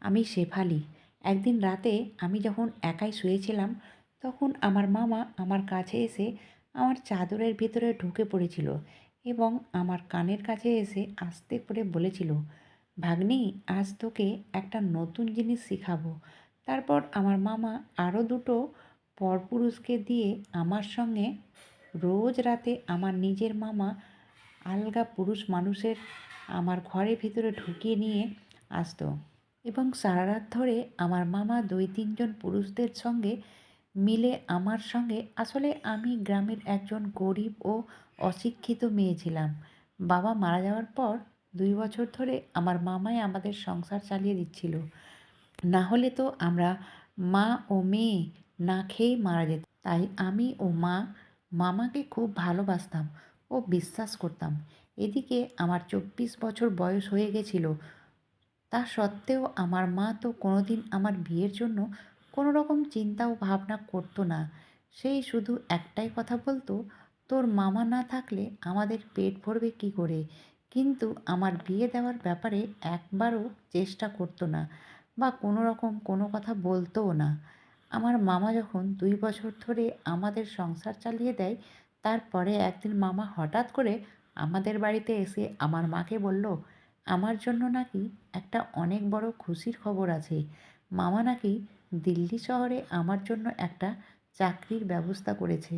আমি শেফালি। একদিন রাতে আমি যখন একাই শুয়েছিলাম, তখন আমার মামা আমার কাছে এসে আমার চাদরের ভিতরে ঢুকে পড়েছিল এবং আমার কানের কাছে এসে আস্তে করে বলেছিল, ভাগ্নি, আজ তোকে একটা নতুন জিনিস শেখাবো। তারপর আমার মামা আরও দুটো পরপুরুষকে দিয়ে আমার সঙ্গে রোজ রাতে আমার নিজের মামা আলগা পুরুষ মানুষের আমার ঘরের ভিতরে ঢুকিয়ে নিয়ে আসতো। এবং সারা রাত ধরে আমার মামা দুই, তিনজন পুরুষদের সঙ্গে মিলে আমার সঙ্গে, আসলে আমি গ্রামের একজন গরিব ও অশিক্ষিত মেয়ে ছিলাম। বাবা মারা যাওয়ার পর দুই বছর ধরে আমার মামাই আমাদের সংসার চালিয়ে দিচ্ছিল। না হলে তো আমরা মা ও মেয়ে না খেয়েই মারা যেত। তাই আমি ও মা, মামাকে খুব ভালোবাসতাম ও বিশ্বাস করতাম। এদিকে আমার চব্বিশ বছর বয়স হয়ে গেছিল। তা সত্ত্বেও আমার মা তো কোনোদিন আমার বিয়ের জন্য কোনো রকম চিন্তা ও ভাবনা করতো না। সেই শুধু একটাই কথা বলতো, তোর মামা না থাকলে আমাদের পেট ভরবে কী করে? কিন্তু আমার বিয়ে দেওয়ার ব্যাপারে একবারও চেষ্টা করতো না বা কোনো রকম কোনো কথা বলতোও না। আমার মামা যখন দুই বছর ধরে আমাদের সংসার চালিয়ে দেয়, তারপরে একদিন মামা হঠাৎ করে আমাদের বাড়িতে এসে আমার মাকে বলল আমার জন্য নাকি একটা অনেক বড় খুশির খবর আছে। মামা নাকি দিল্লি শহরে আমার জন্য একটা চাকরির ব্যবস্থা করেছে।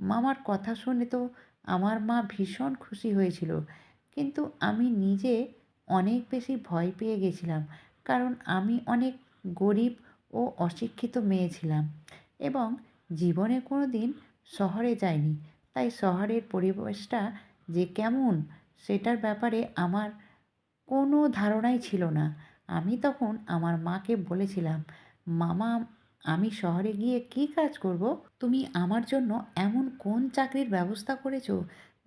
মামার কথা শুনে তো আমার মা ভীষণ খুশি হয়েছিল। কিন্তু আমি নিজে অনেক বেশি ভয় পেয়ে গেছিলাম, কারণ আমি অনেক গরিব ও অশিক্ষিত মেয়ে ছিলাম এবং জীবনে কোনো দিন শহরে যাইনি। তাই শহরের পরিবেশটা যে কেমন, সেটার ব্যাপারে আমার কোনো ধারণাই ছিল না। আমি তখন আমার মাকে বলেছিলাম, মামা, আমি শহরে গিয়ে কী কাজ করব? তুমি আমার জন্য এমন কোন চাকরির ব্যবস্থা করেছ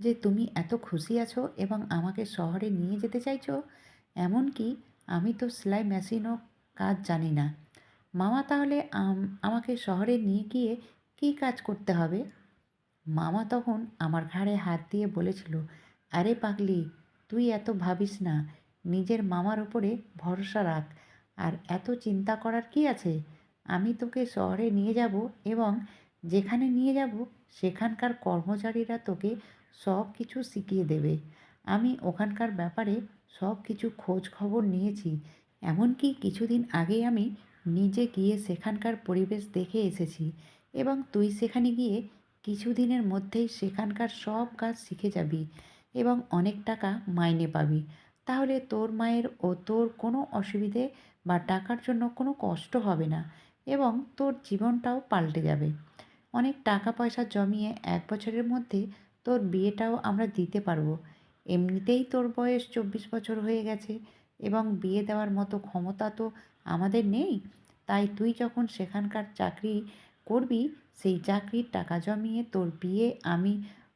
যে তুমি এত খুশি আছো এবং আমাকে শহরে নিয়ে যেতে চাইছো? এমনকি আমি তো সেলাই মেশিনও কাজ জানি না। মামা, তাহলে আমাকে শহরে নিয়ে গিয়ে কী কাজ করতে হবে? মামা তখন আমার ঘাড়ে হাত দিয়ে বলেছিল, আরে পাগলি, তুই এত ভাবিস না। নিজের মামার ওপরে ভরসা রাখ। আর এত চিন্তা করার কি আছে? আমি তোকে শহরে নিয়ে যাব এবং যেখানে নিয়ে যাব সেখানকার কর্মচারীরা তোকে সব কিছু শিখিয়ে দেবে। আমি ওখানকার ব্যাপারে সব কিছু খোঁজ খবর নিয়েছি। এমনকি কিছুদিন আগে আমি নিজে গিয়ে সেখানকার পরিবেশ দেখে এসেছি এবং তুই সেখানে গিয়ে কিছুদিনের মধ্যেই সেখানকার সব কাজ শিখে যাবি এবং অনেক টাকা মাইনে পাবি। তাহলে তোর মায়ের ও তোর কোনো অসুবিধে বা টাকার জন্য কোনো কষ্ট হবে না এবং তোর জীবনটাও পাল্টে যাবে। অনেক টাকা পয়সা জমিয়ে এক বছরের মধ্যে তোর বিয়েটাও আমরা দিতে পারব। এমনিতেই তোর বয়স চব্বিশ বছর হয়ে গেছে এবং বিয়ে দেওয়ার মতো ক্ষমতা তো আমাদের নেই। তাই তুই যখন সেখানকার চাকরি করবি, সেই চাকরির টাকা জমিয়ে তোর বিয়ে আমি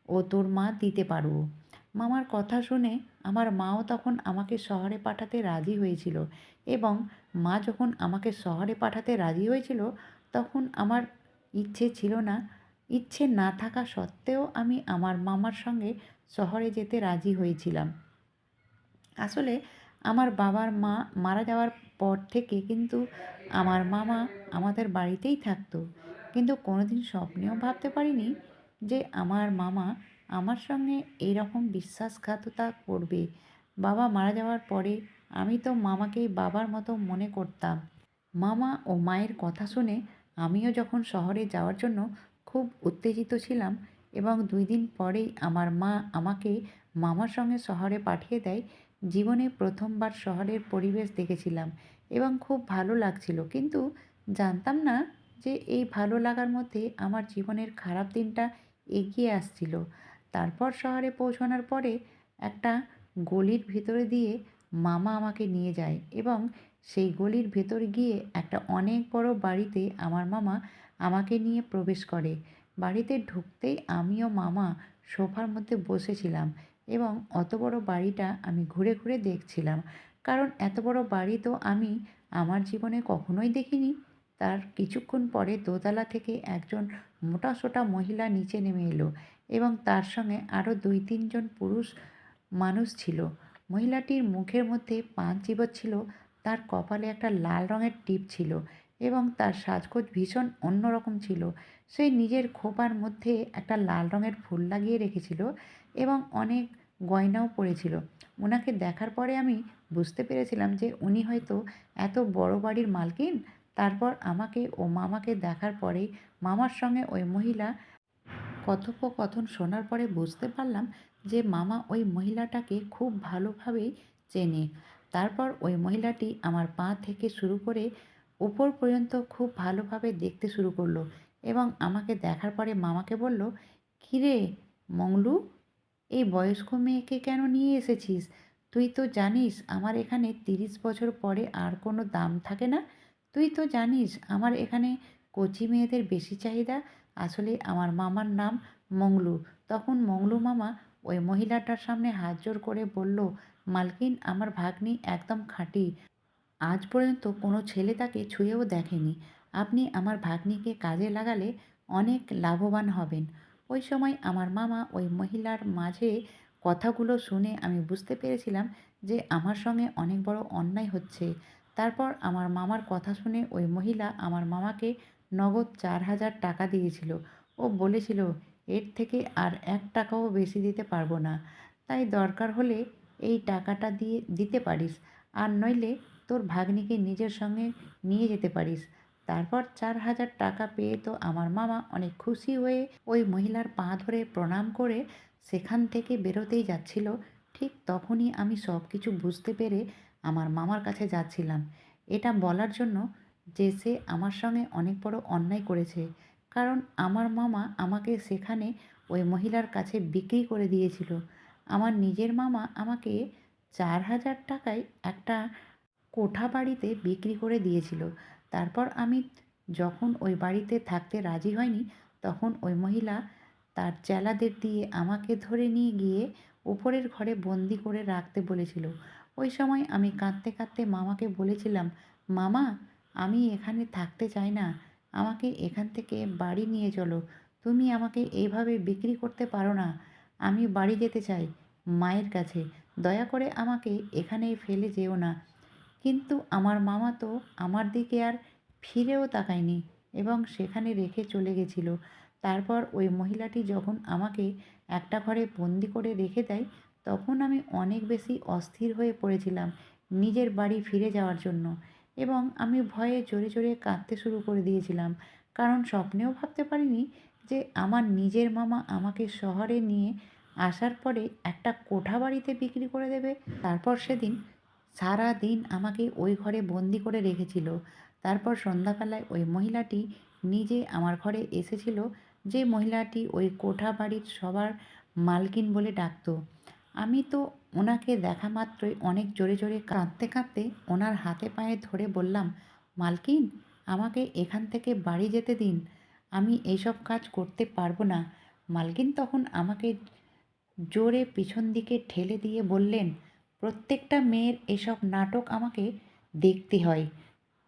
ও তোর মা দিতে পারব। মামার কথা শুনে আমার মাও তখন আমাকে শহরে পাঠাতে রাজি হয়েছিল এবং মা যখন আমাকে শহরে পাঠাতে রাজি হয়েছিল তখন আমার ইচ্ছে ছিল না, ইচ্ছে না থাকা সত্ত্বেও আমি আমার মামার সঙ্গে শহরে যেতে রাজি হয়েছিলাম। আসলে আমার বাবার মা মারা যাওয়ার পর থেকে কিন্তু আমার মামা আমাদের বাড়িতেই থাকতো। কিন্তু কোনোদিন স্বপ্নেও ভাবতে পারিনি যে আমার মামা আমার সঙ্গে এইরকম বিশ্বাসঘাততা করবে। বাবা মারা যাওয়ার পরে আমি তো মামাকেই বাবার মতো মনে করতাম। মামা ও মায়ের কথা শুনে আমিও যখন শহরে যাওয়ার জন্য খুব উত্তেজিত ছিলাম এবং দুই দিন পরেই আমার মা আমাকে মামার সঙ্গে শহরে পাঠিয়ে দেয়, জীবনে প্রথমবার শহরের পরিবেশ দেখেছিলাম এবং খুব ভালো লাগছিল। কিন্তু জানতাম না যে এই ভালো লাগার মধ্যে আমার জীবনের খারাপ দিনটা এগিয়ে আসছিল। তারপর শহরে পৌঁছানোর পরে একটা গলির ভেতরে দিয়ে মামা আমাকে নিয়ে যায় এবং সেই গলির ভেতর গিয়ে একটা অনেক বড় বাড়িতে আমার মামা আমাকে নিয়ে প্রবেশ করে। বাড়িতে ঢুকতেই আমিও মামা সোফার মধ্যে বসেছিলাম এবং অত বড় বাড়িটা আমি ঘুরে ঘুরে দেখছিলাম। কারণ এত বড় বাড়ি তো আমি আমার জীবনে কখনোই দেখিনি। তার কিছুক্ষণ পরে দোতলা থেকে একজন মোটাসোটা মহিলা নিচে নেমে এলো এবং তার সঙ্গে আরও দুই তিনজন পুরুষ মানুষ ছিল। মহিলাটির মুখের মধ্যে পাঁচ পান ছিল, তার কপালে একটা লাল রঙের টিপ ছিল এবং তার সাজগোজ ভীষণ অন্যরকম ছিল। সে নিজের খোপার মধ্যে একটা লাল রঙের ফুল লাগিয়ে রেখেছিল এবং অনেক গয়নাও পরেছিল। ওনাকে দেখার পরে আমি বুঝতে পেরেছিলাম যে উনি হয়তো এত বড় বাড়ির মালকিন। তারপর আমাকে ও মামাকে দেখার পরেই মামার সঙ্গে ওই মহিলা কথোপকথন শোনার পরে বুঝতে পারলাম যে মামা ওই মহিলাটাকে খুব ভালোভাবেই চেনে। তারপর ওই মহিলাটি আমার পা থেকে শুরু করে উপর পর্যন্ত খুব ভালোভাবে দেখতে শুরু করল এবং আমাকে দেখার পরে মামাকে বলল, কিরে মংলু, এই বয়স্ক মেয়েকে কেন নিয়ে এসেছিস? তুই তো জানিস আমার এখানে তিরিশ বছর পরে আর কোনো দাম থাকে না। তুই তো জানিস আমার এখানে কচি মেয়েদের বেশি চাহিদা? আসলে আমার মামার নাম মংলু। তখন মংলু মামা ওই মহিলাটার সামনে হাত জোর করে বলল, মালকিন, আমার ভাগ্নি একদম খাঁটি। আজ পর্যন্ত কোনো ছেলে তাকে ছুঁয়েও দেখেনি। আপনি আমার ভাগ্নিকে কাজে লাগালে অনেক লাভবান হবেন। ওই সময় আমার মামা ওই মহিলার মাঝে কথাগুলো শুনে আমি বুঝতে পেরেছিলাম যে আমার সঙ্গে অনেক বড় অন্যায় হচ্ছে। তারপর আমার মামার কথা শুনে ওই মহিলা আমার মামাকে নগদ চার হাজার টাকা দিয়েছিল। ও বলেছিল, এর থেকে আর এক টাকাও বেশি দিতে পারব না। তাই দরকার হলে এই টাকাটা দিয়ে, দিতে পারিস। আর নইলে তোর ভাগ্নিকে নিজের সঙ্গে নিয়ে যেতে পারিস। তারপর চার হাজার টাকা পেয়ে তো আমার মামা অনেক খুশি হয়ে ওই মহিলার পা ধরে প্রণাম করে সেখান থেকে বেরোতেই যাচ্ছিল। ঠিক তখনই আমি সব কিছু বুঝতে পেরে আমার মামার কাছে যাচ্ছিলাম। এটা বলার জন্য যে সে আমার সঙ্গে অনেক বড় অন্যায় করেছে। কারণ আমার মামা আমাকে সেখানে ওই মহিলার কাছে বিক্রি করে দিয়েছিল। আমার নিজের মামা আমাকে চার হাজার টাকায় একটা কোঠা বাড়িতে বিক্রি করে দিয়েছিল। তারপর আমি যখন ওই বাড়িতে থাকতে রাজি হয়নি, তখন ওই মহিলা তার চেলাদের দিয়ে আমাকে ধরে নিয়ে গিয়ে উপরের ঘরে বন্দি করে রাখতে বলেছিল। ওই সময় আমি কাঁদতে কাঁদতে মামাকে বলেছিলাম, মামা আমি এখানে থাকতে চাই না। আমাকে এখান থেকে বাড়ি নিয়ে চলো। তুমি আমাকে এইভাবে বিক্রি করতে পারো না। আমি বাড়ি যেতে চাই মায়ের কাছে। দয়া করে আমাকে এখানেই ফেলে যেও না। কিন্তু আমার মামা তো আমার দিকে আর ফিরেও তাকায়নি এবং সেখানে রেখে চলে গেছিল। তারপর ওই মহিলাটি যখন আমাকে একটা ঘরে বন্দি করে রেখে দেয়, তখন আমি অনেক বেশি অস্থির হয়ে পড়েছিলাম নিজের বাড়ি ফিরে যাওয়ার জন্য। এবং আমি ভয়ে জোরে জোরে কাঁদতে শুরু করে দিয়েছিলাম। কারণ স্বপ্নেও ভাবতে পারিনি যে আমার নিজের মামা আমাকে শহরে নিয়ে আসার পরে একটা কোঠা বাড়িতে বিক্রি করে দেবে। তারপর সেদিন সারা দিন আমাকে ওই ঘরে বন্দি করে রেখেছিল। তারপর সন্ধ্যাবেলায় ওই মহিলাটি নিজে আমার ঘরে এসেছিল যে মহিলাটি ওই কোঠা বাড়ির সবার মালকিন বলে ডাকতো। আমি তো ওনাকে দেখা মাত্রই অনেক জোরে জোরে কাঁদতে কাঁদতে ওনার হাতে পায়ে ধরে বললাম, মালকিন, আমাকে এখান থেকে বাড়ি যেতে দিন। আমি এইসব কাজ করতে পারব না। মালকিন তখন আমাকে জোরে পিছন দিকে ঠেলে দিয়ে বললেন, প্রত্যেকটা মেয়ের এসব নাটক আমাকে দেখতে হয়।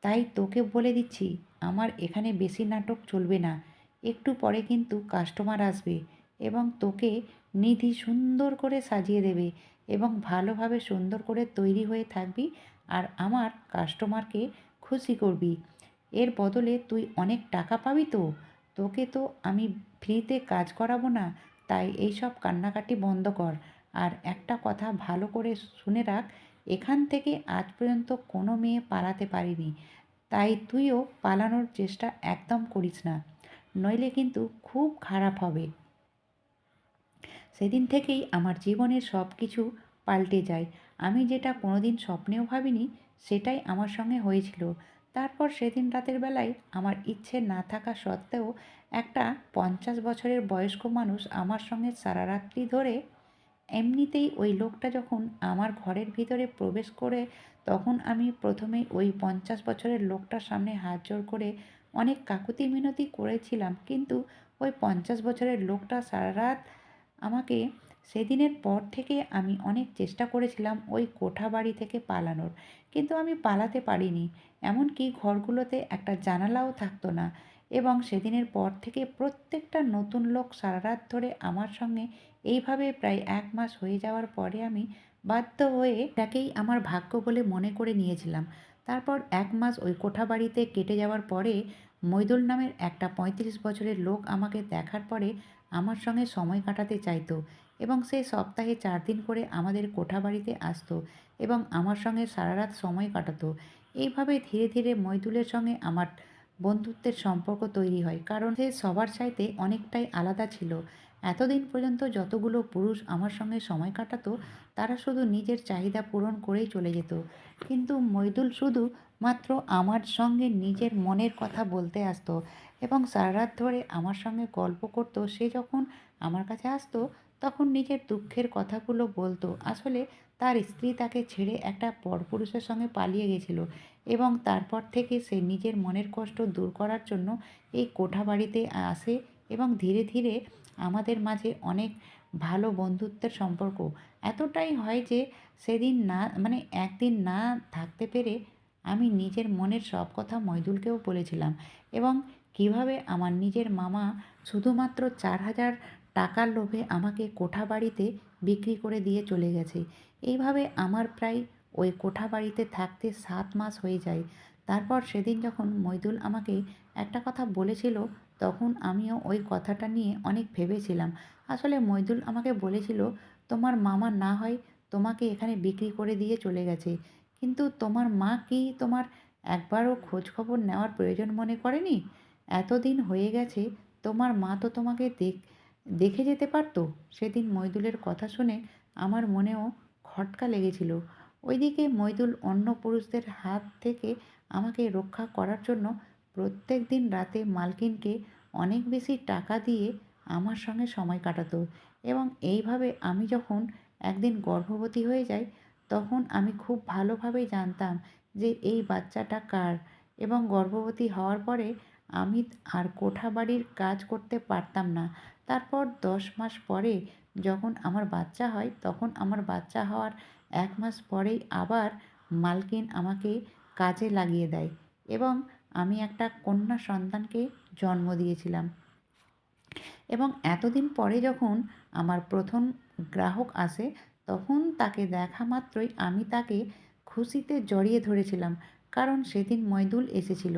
তাই তোকে বলে দিচ্ছি, আমার এখানে বেশি নাটক চলবে না। একটু পরে কিন্তু কাস্টমার আসবে এবং তোকে নিধি সুন্দর করে সাজিয়ে দেবে এবং ভালোভাবে সুন্দর করে তৈরি হয়ে থাকবি আর আমার কাস্টমারকে খুশি করবি। এর বদলে তুই অনেক টাকা পাবি তো? তোকে তো আমি ফ্রিতে কাজ করাবো না, তাই এইসব কান্নাকাটি বন্ধ কর। আর একটা কথা ভালো করে শুনে রাখ, এখান থেকে আজ পর্যন্ত কোনো মেয়ে পালাতে পারিনি, তাই তুইও পালানোর চেষ্টা একদম করিস না। নইলে কিন্তু খুব খারাপ হবে। সেদিন থেকেই আমার জীবনের সব কিছু পাল্টে যায়। আমি যেটা কোনোদিন স্বপ্নেও ভাবিনি, সেটাই আমার সঙ্গে হয়েছিল। তারপর সেদিন রাতের বেলায় আমার ইচ্ছে না থাকা সত্ত্বেও একটা পঞ্চাশ বছরের বয়স্ক মানুষ আমার সঙ্গে সারা রাত্রি ধরে এমনিতেই ওই লোকটা যখন আমার ঘরের ভিতরে প্রবেশ করে, তখন আমি প্রথমেই ওই পঞ্চাশ বছরের লোকটার সামনে হাত জোর করে অনেক কাকুতি মিনতি করেছিলাম। কিন্তু ওই পঞ্চাশ বছরের লোকটা সারা রাত আমাকে সেদিনের পর থেকে আমি অনেক চেষ্টা করেছিলাম ওই কোঠা বাড়ি থেকে পালানোর, কিন্তু আমি পালাতে পারিনি। এমনকি ঘরগুলোতে একটা জানালাও থাকতো না এবং সেদিনের পর থেকে প্রত্যেকটা নতুন লোক সারা রাত ধরে আমার সঙ্গে এইভাবে প্রায় এক মাস হয়ে যাওয়ার পরে আমি বাধ্য হয়ে তাকেই আমার ভাগ্য বলে মনে করে নিয়েছিলাম। তারপর এক মাস ওই কোঠা বাড়িতে কেটে যাওয়ার পরে মৈদুল নামের একটা পঁয়ত্রিশ বছরের লোক আমাকে দেখার পরে আমার সঙ্গে সময় কাটাতে চাইতো এবং সে সপ্তাহে চার দিন করে আমাদের কোঠা বাড়িতে আসতো এবং আমার সঙ্গে সারা রাত সময় কাটাতো। এইভাবে ধীরে ধীরে মৈদুলের সঙ্গে আমার বন্ধুত্বের সম্পর্ক তৈরি হয়, কারণ সে সবার চাইতে অনেকটাই আলাদা ছিল। এতদিন পর্যন্ত যতগুলো পুরুষ আমার সঙ্গে সময় কাটাতো, তারা শুধু নিজের চাহিদা পূরণ করেই চলে যেত। কিন্তু মৈদুল শুধু মাত্র আমার সঙ্গে নিজের মনের কথা বলতে আসতো এবং সারা রাত ধরে আমার সঙ্গে গল্প করতো। সে যখন আমার কাছে আসতো, তখন নিজের দুঃখের কথাগুলো বলতো। আসলে তার স্ত্রী তাকে ছেড়ে একটা পরপুরুষের সঙ্গে পালিয়ে গেছিল এবং তারপর থেকে সে নিজের মনের কষ্ট দূর করার জন্য এই কোঠা বাড়িতে আসে এবং ধীরে ধীরে আমাদের মাঝে অনেক ভালো বন্ধুত্বের সম্পর্ক। এতটাই হয় যে সেদিন না মানে একদিন না থাকতে পেরে আমি নিজের মনের সব কথা মইদুলকেও বলেছিলাম এবং কীভাবে আমার নিজের মামা শুধুমাত্র চার হাজার টাকার লোভে আমাকে কোঠা বাড়িতে বিক্রি করে দিয়ে চলে গেছে। এইভাবে আমার প্রায় ওই কোঠা বাড়িতে থাকতে সাত মাস হয়ে যায়। তারপর সেদিন যখন মইদুল আমাকে একটা কথা বলেছিল তখন আমিও ওই কথাটা নিয়ে অনেক ভেবেছিলাম। আসলে মইদুল আমাকে বলেছিল, তোমার মামা না হয় তোমাকে এখানে বিক্রি করে দিয়ে চলে গেছে। কিন্তু তোমার মা কি তোমার একবারও খোঁজখবর নেওয়ার প্রয়োজন মনে করেনি? এতদিন হয়ে গেছে, তোমার মা তো তোমাকে দেখ, দেখে যেতে পারতো? সেদিন মইদুলের কথা শুনে আমার মনেও খটকা লেগেছিল। ওইদিকে মইদুল অন্য পুরুষদের হাত থেকে আমাকে রক্ষা করার জন্য প্রত্যেক দিন রাতে মালকিনকে অনেক বেশি টাকা দিয়ে আমার সঙ্গে সময় কাটাতো এবং এইভাবে আমি যখন একদিন গর্ভবতী হয়ে যাই, তখন আমি খুব ভালোভাবেই জানতাম যে এই বাচ্চাটা কার এবং গর্ভবতী হওয়ার পরে আমি আর কোঠা বাড়ির কাজ করতে পারতাম না। তারপর দশ মাস পরে যখন আমার বাচ্চা হয়, তখন আমার বাচ্চা হওয়ার এক মাস পরেই আবার মালকিন আমাকে কাজে লাগিয়ে দেয় এবং আমি একটা কন্যা সন্তানকে জন্ম দিয়েছিলাম। এবং এতদিন পরে যখন আমার প্রথম গ্রাহক আসে, তখন তাকে দেখা মাত্রই আমি তাকে খুশিতে জড়িয়ে ধরেছিলাম, কারণ সেদিন ময়দুল এসেছিল।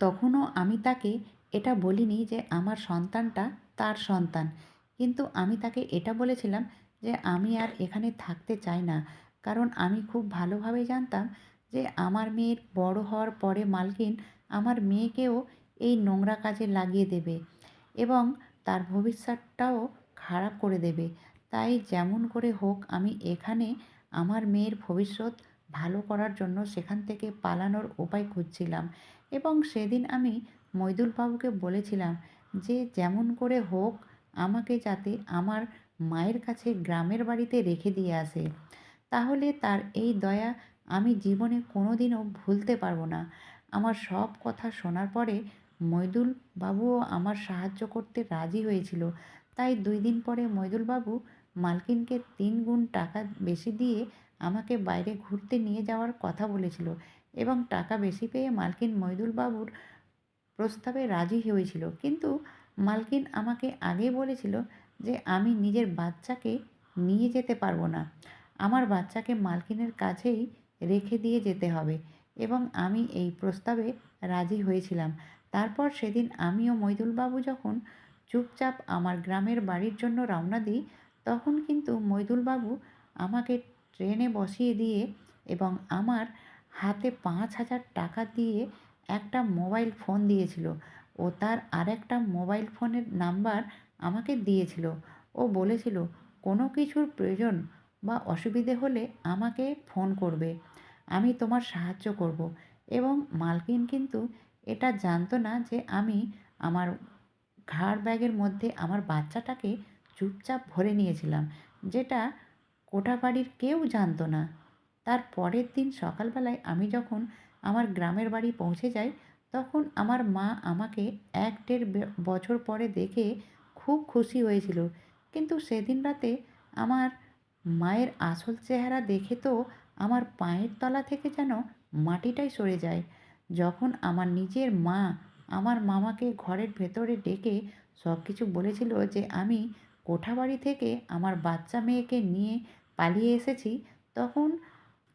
তখনও আমি তাকে এটা বলিনি যে আমার সন্তানটা তার সন্তান, কিন্তু আমি তাকে এটা বলেছিলাম যে আমি আর এখানে থাকতে চাই না, কারণ আমি খুব ভালোভাবে জানতাম যে আমার মেয়ের বড় হওয়ার পরে মালকিন আমার মেয়েকেও এই নোংরা কাজে লাগিয়ে দেবে এবং তার ভবিষ্যৎটাও খারাপ করে দেবে। তাই যেমন করে হোক আমি এখানে আমার মেয়ের ভবিষ্যৎ ভালো করার জন্য সেখান থেকে পালানোর উপায় খুঁজছিলাম এবং সেদিন আমি মইদুল বাবুকে বলেছিলাম যে যেমন করে হোক আমাকে যাতে আমার মায়ের কাছে গ্রামের বাড়িতে রেখে দিয়ে আসে। তাহলে তার এই দয়া আমি জীবনে কোনোদিনও ভুলতে পারব না। আমার সব কথা শোনার পরে মইদুল বাবুও আমার সাহায্য করতে রাজি হয়েছিল। তাই দুই দিন পরে মইদুল বাবু মালকিনকে তিন গুণ টাকা বেশি দিয়ে আমাকে বাইরে ঘুরতে নিয়ে যাওয়ার কথা বলেছিল এবং টাকা বেশি পেয়ে মালকিন মইদুল বাবুর প্রস্তাবে রাজি হয়েছিল। কিন্তু মালকিন আমাকে আগেই বলেছিল যে আমি নিজের বাচ্চাকে নিয়ে যেতে পারব না। আমার বাচ্চাকে মালকিনের কাছেই রেখে দিয়ে যেতে হবে। এবং আমি এই প্রস্তাবে রাজি হয়েছিলাম। তারপর সেদিন আমিও মৈদুলবাবু যখন চুপচাপ আমার গ্রামের বাড়ির জন্য রওনা দিই, তখন কিন্তু মৈদুলবাবু আমাকে ট্রেনে বসিয়ে দিয়ে এবং আমার হাতে পাঁচ হাজার টাকা দিয়ে একটা মোবাইল ফোন দিয়েছিল ও তার আরেকটা মোবাইল ফোনের নাম্বার আমাকে দিয়েছিল। ও বলেছিল, কোনো কিছুর প্রয়োজন বা অসুবিধে হলে আমাকে ফোন করবে। আমি তোমার সাহায্য করব। এবং মালকিন কিন্তু এটা জানতো না যে আমি আমার ঘাড় ব্যাগের মধ্যে আমার বাচ্চাটাকে চুপচাপ ভরে নিয়েছিলাম, যেটা কোঠা বাড়ির কেউ জানতো না। তার পরের দিন সকালবেলায় আমি যখন আমার গ্রামের বাড়ি পৌঁছে যাই, তখন আমার মা আমাকে এক দেড় বছর পরে দেখে খুব খুশি হয়েছিল। কিন্তু সেদিন রাতে আমার মায়ের আসল চেহারা দেখে তো আমার পায়ের তলা থেকে যেন মাটিটাই সরে যায়। যখন আমার নিজের মা আমার মামাকে ঘরের ভেতরে ডেকে সব কিছু বলেছিল যে আমি কোঠাবাড়ি থেকে আমার বাচ্চা মেয়েকে নিয়ে পালিয়ে এসেছি, তখন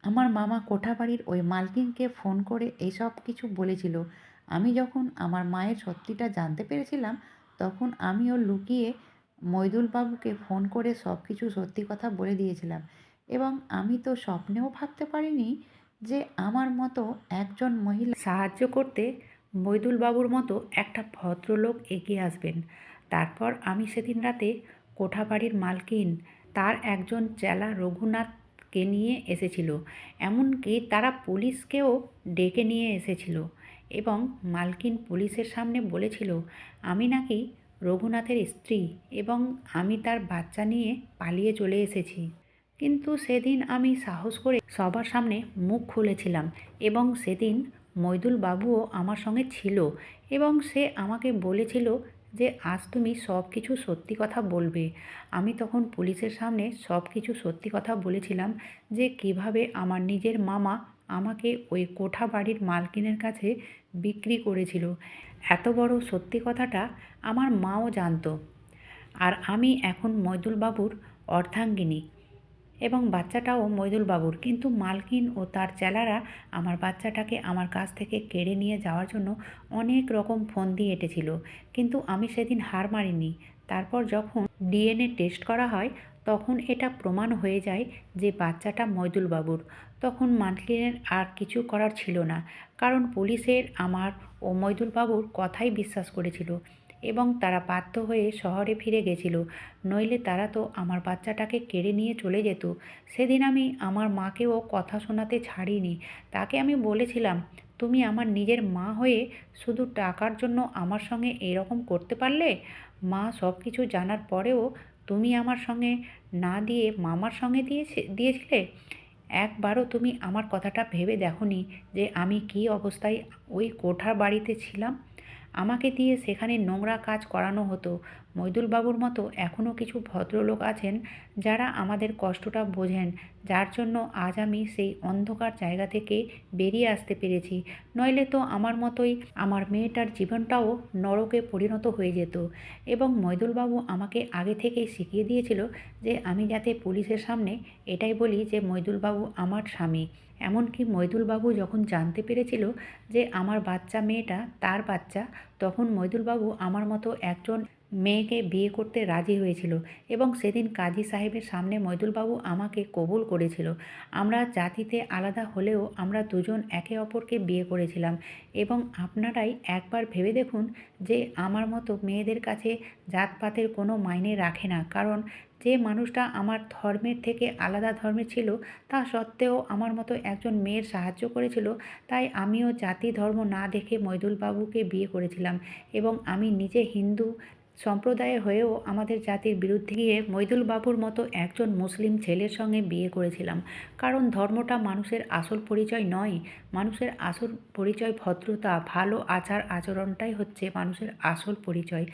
আমার মামা কোঠাবাড়ির ওই মালকিনকে ফোন করে এইসব কিছু বলেছিল। আমি যখন আমার মায়ের সত্যিটা জানতে পেরেছিলাম, তখন আমিও লুকিয়ে মৈদুলবাবুকে ফোন করে সব কিছু সত্যি কথা বলে দিয়েছিলাম। এবং আমি তো স্বপ্নেও ভাবতে পারিনি যে আমার মতো একজন মহিলা সাহায্য করতে মৈদুলবাবুর মতো একটা ভদ্রলোক এগিয়ে আসবেন। তারপর আমি সেদিন রাতে কোঠাবাড়ির মালকিন তার একজন চেলা রঘুনাথকে নিয়ে এসেছিল, এমনকি তারা পুলিশকেও ডেকে নিয়ে এসেছিল এবং মালকিন পুলিশের সামনে বলেছিল, আমি নাকি রঘুনাথের স্ত্রী এবং আমি তার বাচ্চা নিয়ে পালিয়ে চলে এসেছি। কিন্তু সেদিন আমি সাহস করে সবার সামনে মুখ খুলেছিলাম এবং সেদিন মৈদুল বাবুও আমার সঙ্গে ছিল এবং সে আমাকে বলেছিল যে, আজ তুমি সব কিছু সত্যি কথা বলবে। আমি তখন পুলিশের সামনে সব কিছু সত্যি কথা বলেছিলাম যে, কীভাবে আমার নিজের মামা আমাকে ওই কোঠা বাড়ির মালকিনের কাছে বিক্রি করেছিল। এত বড় সত্যি কথাটা আমার মাও জানতো। আর আমি এখন মৈদুলবাবুর অর্ধাঙ্গিনী। এবং বাচ্চাটাও মৈদুল বাবুর কিন্তু মালকিন ও তার চেলারা আমার বাচ্চাটাকে আমার কাছ থেকে কেড়ে নিয়ে যাওয়ার জন্য অনেক রকম ফোন দিয়ে এঁটেছিল। কিন্তু আমি সেদিন হার মারিনি তারপর যখন ডিএনএ টেস্ট করা হয়, তখন এটা প্রমাণ হয়ে যায় যে বাচ্চাটা মৈদুল বাবুর তখন মালকিনের আর কিছু করার ছিল না। কারণ পুলিশের, আমার ও মৈদুল বাবুর কথাই বিশ্বাস করেছিল। এবং তারা বাধ্য হয়ে শহরে ফিরে গেছিল। নইলে তারা তো আমার বাচ্চাটাকে কেড়ে নিয়ে চলে যেত। সেদিন আমি আমার মাকেও কথা শোনাতে ছাড়িনি। তাকে আমি বলেছিলাম, তুমি আমার নিজের মা হয়ে শুধু টাকার জন্য আমার সঙ্গে এরকম করতে পারলে? মা সব কিছু জানার পরেও তুমি আমার সঙ্গে না দিয়ে মামার সঙ্গে দিয়েছে, দিয়েছিলে? একবারও তুমি আমার কথাটা ভেবে দেখনি যে আমি কী অবস্থায় ওই কোঠার বাড়িতে ছিলাম? আমাকে দিয়ে সেখানে নোংরা কাজ করানো হতো। মৈদুলবাবুর মতো এখনও কিছু ভদ্রলোক আছেন যারা আমাদের কষ্টটা বোঝেন, যার জন্য আজ আমি সেই অন্ধকার জায়গা থেকে বেরিয়ে আসতে পেরেছি। নইলে তো আমার মতোই আমার মেয়েটার জীবনটাও নরকে পরিণত হয়ে যেত এবং মৈদুলবাবু আমাকে আগে থেকেই শিখিয়ে দিয়েছিল যে আমি যাতে পুলিশের সামনে এটাই বলি যে মৈদুলবাবু আমার স্বামী। এমনকি মৈদুলবাবু যখন জানতে পেরেছিল যে আমার বাচ্চা মেয়েটা তার বাচ্চা, তখন মৈদুলবাবু আমার মতো একজন মেয়েকে বিয়ে করতে রাজি হয়েছিল এবং সেদিন কাজী সাহেবের সামনে মৈদুলবাবু আমাকে কবুল করেছিল। আমরা জাতিতে আলাদা হলেও আমরা দুজন একে অপরকে বিয়ে করেছিলাম এবং আপনারাই একবার ভেবে দেখুন যে আমার মতো মেয়েদের কাছে জাতপাতের কোনো মাইনে রাখে না। কারণ যে মানুষটা আমার ধর্মের থেকে আলাদা ধর্মের ছিল, তা সত্ত্বেও আমার মতো একজন মেয়ের সাহায্য করেছিল। তাই আমিও জাতি ধর্ম না দেখে মৈদুলবাবুকে বিয়ে করেছিলাম এবং আমি নিজে হিন্দু সম্প্রদায়ের হয়েও আমাদের জাতির বিরুদ্ধে গিয়ে মৈদুল বাবুর মতো একজন মুসলিম ছেলের সঙ্গে বিয়ে করেছিলাম। কারণ ধর্মটা মানুষের আসল পরিচয় নয়, মানুষের আসল পরিচয় ভদ্রতা, ভালো আচার আচরণটাই হচ্ছে মানুষের আসল পরিচয়।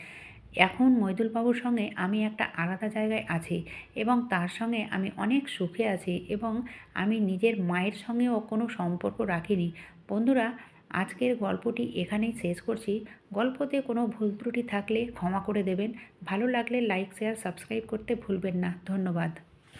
এখন মৈদুলবাবুর সঙ্গে আমি একটা আলাদা জায়গায় আছি এবং তার সঙ্গে আমি অনেক সুখে আছি এবং আমি নিজের মায়ের সঙ্গেও কোনো সম্পর্ক রাখিনি। বন্ধুরা, আজকের গল্পটি এখানেই শেষ করছি। গল্পতে কোনো ভুল ত্রুটি থাকলে ক্ষমা করে দেবেন। ভালো লাগলে লাইক, শেয়ার, সাবস্ক্রাইব করতে ভুলবেন না। ধন্যবাদ।